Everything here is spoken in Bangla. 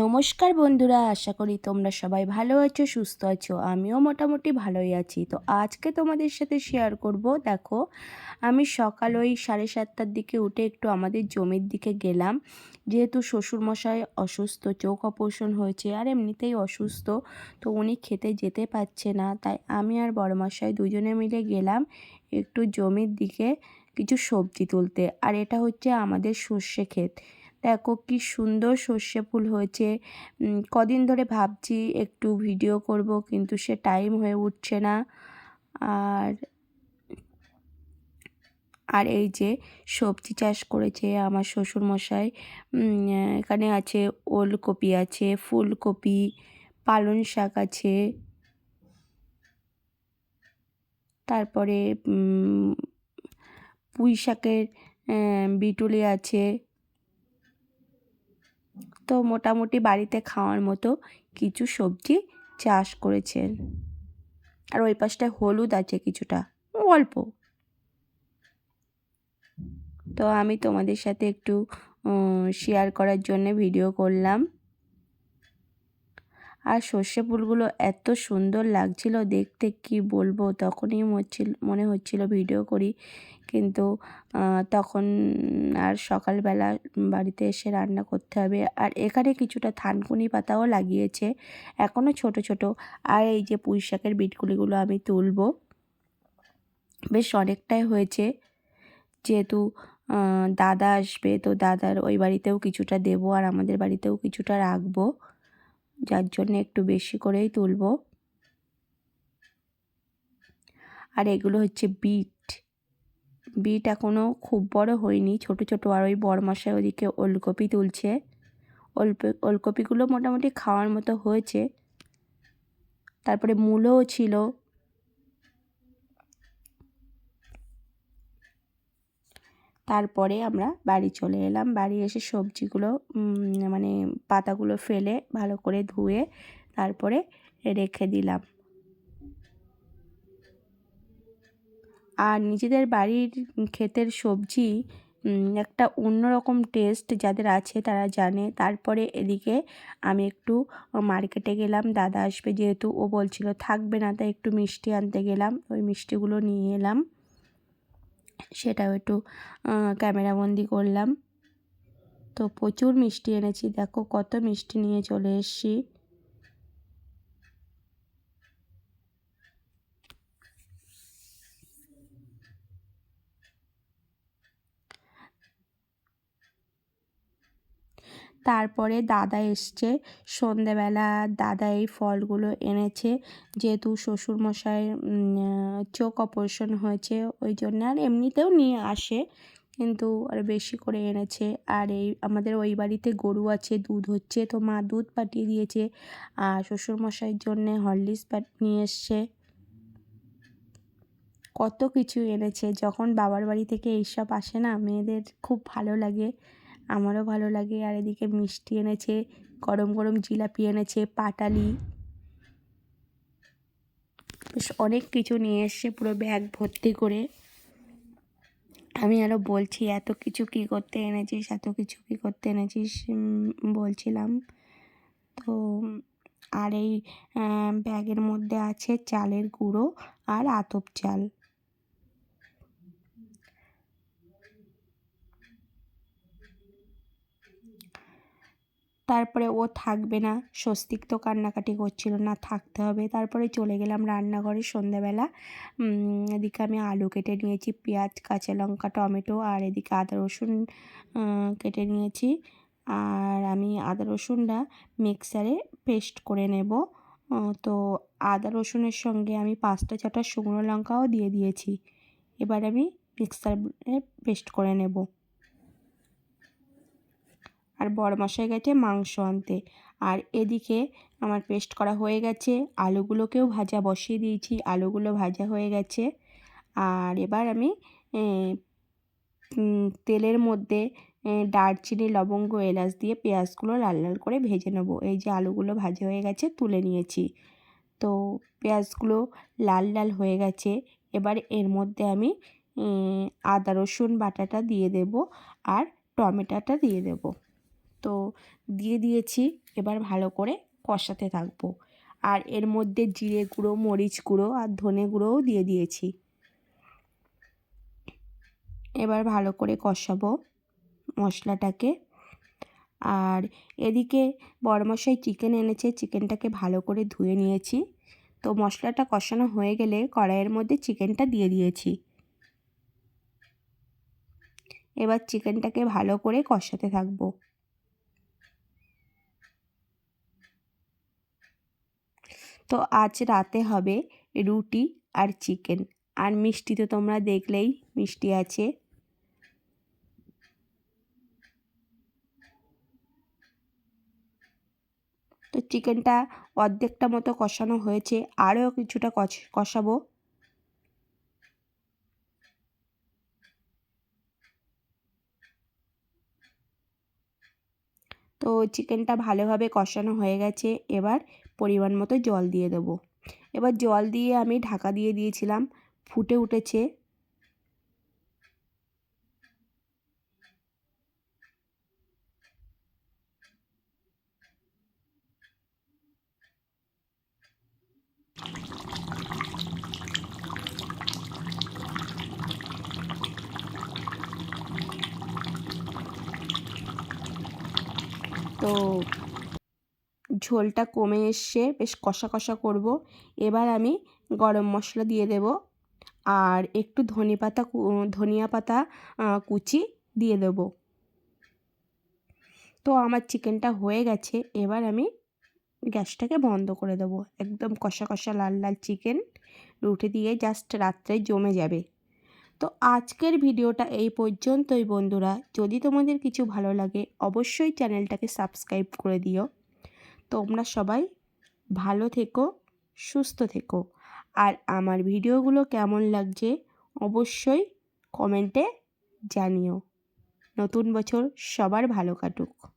নমস্কার বন্ধুরা, আশা করি তোমরা সবাই ভালো আছো, সুস্থ আছো, আমিও মোটামুটি ভালোই আছি। তো আজকে তোমাদের সাথে শেয়ার করব, দেখো, আমি সকাল ওই সাড়ে সাতটার দিকে উঠে একটু আমাদের জমির দিকে গেলাম। যেহেতু শ্বশুরমশাই অসুস্থ, চোখ অপারেশন হয়েছে, আর এমনিতেই অসুস্থ, তো উনি খেতে যেতে পারছে না, তাই আমি আর বড়মশাই দুজনে মিলে গেলাম একটু জমির দিকে কিছু সবজি তুলতে। আর এটা হচ্ছে আমাদের সর্ষে ক্ষেত। দেখো কি সুন্দর সর্ষে ফুল হয়েছে। কদিন ধরে ভাবছি একটু ভিডিও করব, কিন্তু সে টাইম হয়ে উঠছে না। আর আর এই যে সবজি চাষ করেছে আমার শ্বশুরমশাই। এখানে আছে ওলকপি আছে, ফুলকপি, পালং শাক আছে। তারপরে পুঁই শাকের বিটুলি আছে। তো মোটামুটি বাড়িতে খাওয়ার মতো কিছু সবজি চাষ করেছেন। আর ওই পাশটায় হলুদ আছে কিছুটা, অল্প। তো আমি তোমাদের সাথে একটু শেয়ার করার জন্য ভিডিও করলাম। আর সর্ষে ফুলগুলো এত সুন্দর লাগছিল দেখতে, কি বলব? তখনই মনে হচ্ছিল ভিডিও করি। কিন্তু তখন আর সকালবেলা বাড়িতে এসে রান্না করতে হবে। আর এখানে কিছুটা থানকুনি পাতাও লাগিয়েছে। এখনও ছোট ছোট। আর এই যে পুঁই শাকের বিটগুলিগুলো আমি তুলব। বেশ অনেকটাই হয়েছে। যেহেতু দাদা আসবে, তো দাদার ওই বাড়িতেও কিছুটা দেবো আর আমাদের বাড়িতেও কিছুটা রাখব। যার জন্য একটু বেশি করেই তুলব। আর এগুলো হচ্ছে বিট। বিট এখনও খুব বড় হয়নি, ছোট ছোট। আর ওই বড়মশাই ওদিকে ওলকপি তুলছে। ওলকপিগুলো মোটামুটি খাওয়ার মতো হয়েছে। তারপরে মূলও ছিল। তারপরে আমরা বাড়ি চলে এলাম। বাড়ি এসে সবজিগুলো মানে পাতাগুলো ফেলে ভালো করে ধুয়ে তারপরে রেখে দিলাম। আর নিজেদের বাড়ির ক্ষেতের সবজি একটা অন্যরকম টেস্ট যাদের আছে তারা জানে। তারপরে এদিকে আমি একটু মার্কেটে গেলাম। দাদা আসবে যেহেতু ও বলছিল থাকবে না, তাই একটু মিষ্টি আনতে গেলাম। ওই মিষ্টিগুলো নিয়ে এলাম। সেটাও একটু ক্যামেরাবন্দি করলাম। তো প্রচুর মিষ্টি এনেছি দেখো কত মিষ্টি নিয়ে চলে এসছি। তারপরে দাদা এসছে। সন্ধেবেলা দাদা এই ফলগুলো এনেছে। যেহেতু শ্বশুরমশাইয়ের চোখ অপারেশন হয়েছে, ওই জন্য আর এমনিতেও নিয়ে আসে, কিন্তু আর বেশি করে এনেছে। আর এই আমাদের ওই বাড়িতে গরু আছে, দুধ হচ্ছে, তো মা দুধ পাঠিয়ে দিয়েছে। আর শ্বশুরমশাইয়ের জন্যে হরলিক্স নিয়ে এসছে। কত কিছু এনেছে। যখন বাবার বাড়ি থেকে এইসব আসে না, মেয়েদের খুব ভালো লাগে। আমারও ভালো লাগে। আর এদিকে মিষ্টি এনেছে, গরম গরম জিলাপি এনেছে, পাটালি। বেশ অনেক কিছু নিয়ে এসছে পুরো ব্যাগ ভর্তি করে। আমি আরও বলছি, এত কিছু কী করতে এনেছিস, এত কিছু কী করতে এনেছিস বলছিলাম। তো, আর এই ব্যাগের মধ্যে আছে চালের গুঁড়ো আর আতপ চাল। তারপরে ও থাকবে না। স্বস্তিক তো কান্নাকাটি করছিল না, থাকতে হবে। তারপরে চলে গেলাম রান্নাঘরে সন্ধ্যাবেলা। এদিকে আমি আলু কেটে নিয়েছি, পেঁয়াজ, কাঁচা লঙ্কা, টমেটো আর এদিকে আদা রসুন কেটে নিয়েছি। আর আমি আদা রসুনটা মিক্সারে পেস্ট করে নেব। তো আদা রসুনের সঙ্গে আমি পাঁচটা ছটা শুকনো লঙ্কাও দিয়ে দিয়েছি। এবার আমি মিক্সারে পেস্ট করে নেব। আর বড় মশাই গেছে মাংস আনতে। আর এদিকে আমার পেস্ট করা হয়ে গেছে, আলুগুলোকেও ভাজা বসিয়ে দিয়েছি, আলুগুলো ভাজা হয়ে গেছে। আর এবার আমি তেলের মধ্যে দারচিনি, লবঙ্গ, এলাচ দিয়ে পেঁয়াজগুলো লাল লাল করে ভেজে নেব। এই যে আলুগুলো ভাজা হয়ে গেছে, তুলে নিয়েছি। তো পেঁয়াজগুলো লাল লাল হয়ে গেছে। এবার এর মধ্যে আমি আদা রসুন বাটাটা দিয়ে দেব আর টমেটোটা দিয়ে দেবো। তো দিয়ে দিয়েছি। এবার ভালো করে কষাতে থাকব। আর এর মধ্যে জিরে গুঁড়ো, মরিচ গুঁড়ো আর ধনে গুঁড়োও দিয়ে দিয়েছি। এবার ভালো করে কষাবো মশলাটাকে। আর এদিকে বড়মশাই চিকেন এনেছে, চিকেনটাকে ভালো করে ধুয়ে নিয়েছি। তো মশলাটা কষানো হয়ে গেলে কড়াইয়ের মধ্যে চিকেনটা দিয়ে দিয়েছি। এবার চিকেনটাকে ভালো করে কষাতে থাকব। তো আজ রাতে হবে রুটি আর চিকেন। আর মিষ্টি তো তোমরা দেখলেই মিষ্টি আছে। তো চিকেনটা অর্ধেকটা মতো কষানো হয়েছে। আরও কিছুটা কষাবো। তো চিকেনটা ভালোভাবে কষানো হয়ে গেছে। এবার পরিমাণ মতো জল দিয়ে দেবো। এবার জল দিয়ে আমি ঢাকা দিয়ে দিয়েছিলাম। ফুটে উঠেছে। তো ঝোলটা কমে এসছে, বেশ কষা কষা করব। এবার আমি গরম মশলা দিয়ে দেব আর একটু ধনে পাতা ধনিয়া পাতা কুচি দিয়ে দেব। তো আমার চিকেনটা হয়ে গেছে, এবার আমি গ্যাসটাকে বন্ধ করে দেবো। একদম কষা কষা লাল লাল চিকেন রুটি দিয়ে জাস্ট রাত্রে জমে যাবে। তো আজকের ভিডিওটা এই পর্যন্তই বন্ধুরা। যদি তোমাদের কিছু ভালো লাগে, অবশ্যই চ্যানেলটাকে সাবস্ক্রাইব করে দিও। তোমরা সবাই ভালো থেকো, সুস্থ থেকো। আর আমার ভিডিওগুলো কেমন লাগছে, অবশ্যই কমেন্টে জানিও। নতুন বছর সবার ভালো কাটুক।